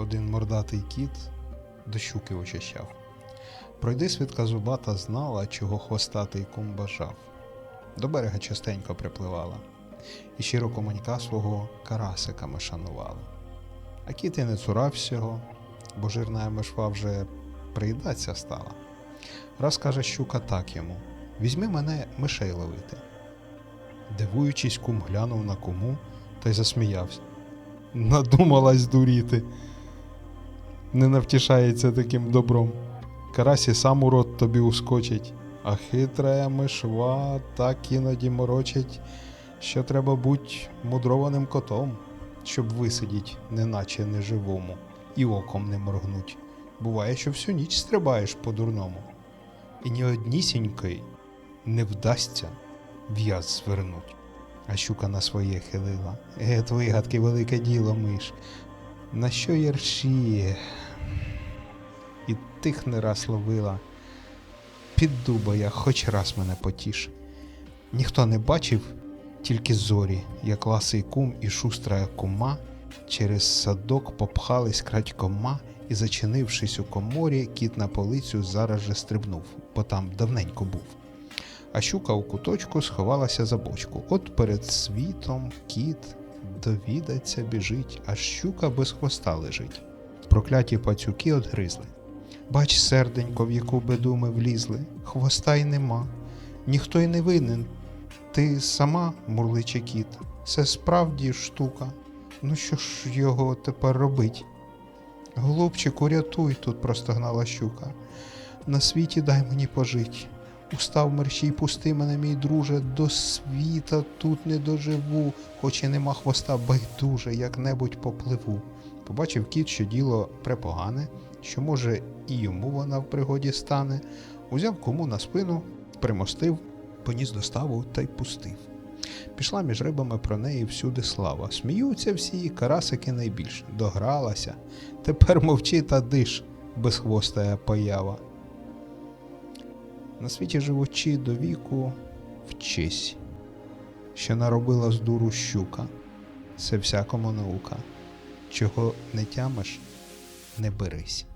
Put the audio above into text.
один мордатий кіт до щуки очищав. Пройди свідка зубата знала, чого хвостатий кум бажав. До берега частенько припливала, і щиро команька свого карасиками шанувала. А кіт і не цурався бо жирна мишва вже приїдаться стала. Раз каже щука так йому: візьми мене мишей ловити. Дивуючись, кум глянув на куму та й засміявся. Надумалась дуріти. Не навтішається таким добром. Карасі сам у рот тобі ускочить, а хитра мишва так іноді морочить, що треба буть мудрованим котом, щоб висидіть, неначе неживому, і оком не моргнуть. Буває, що всю ніч стрибаєш по-дурному, і ні однісінької не вдасться в'яз звернуть. А щука на своє хилила. Е, твої гадки велике діло, миш. На що ярші? І тих не раз ловила. Під дуба я хоч раз мене потіш. Ніхто не бачив, тільки зорі, як ласий кум і шустра кума через садок попхались крадькома і, зачинившись у коморі, кіт на полицю зараз же стрибнув, бо там давненько був. А щука у куточку сховалася за бочку. От перед світом кіт довідаться біжить, а щука без хвоста лежить. Прокляті пацюки одгризли. Бач, серденько, в яку беду ми влізли, хвоста й нема, ніхто й не винен. Ти сама, мурличе кіт, це справді штука. Ну що ж його тепер робить? Голубчику, рятуй, тут простогнала щука. На світі дай мені пожить. Устав мерщій, пусти мене, мій друже, до світа тут не доживу, хоч і нема хвоста, байдуже, як-небудь попливу. Побачив кіт, що діло препогане, що може і йому вона в пригоді стане. Узяв кому на спину, примостив, поніс до ставу та й пустив. Пішла між рибами про неї всюди слава. Сміються всі, карасики найбільш. Догралася. Тепер мовчи та диш, безхвостая поява. На світі живучи до віку, вчись, що наробила з дуру щука, це всякому наука. Чого не тямиш, не берись.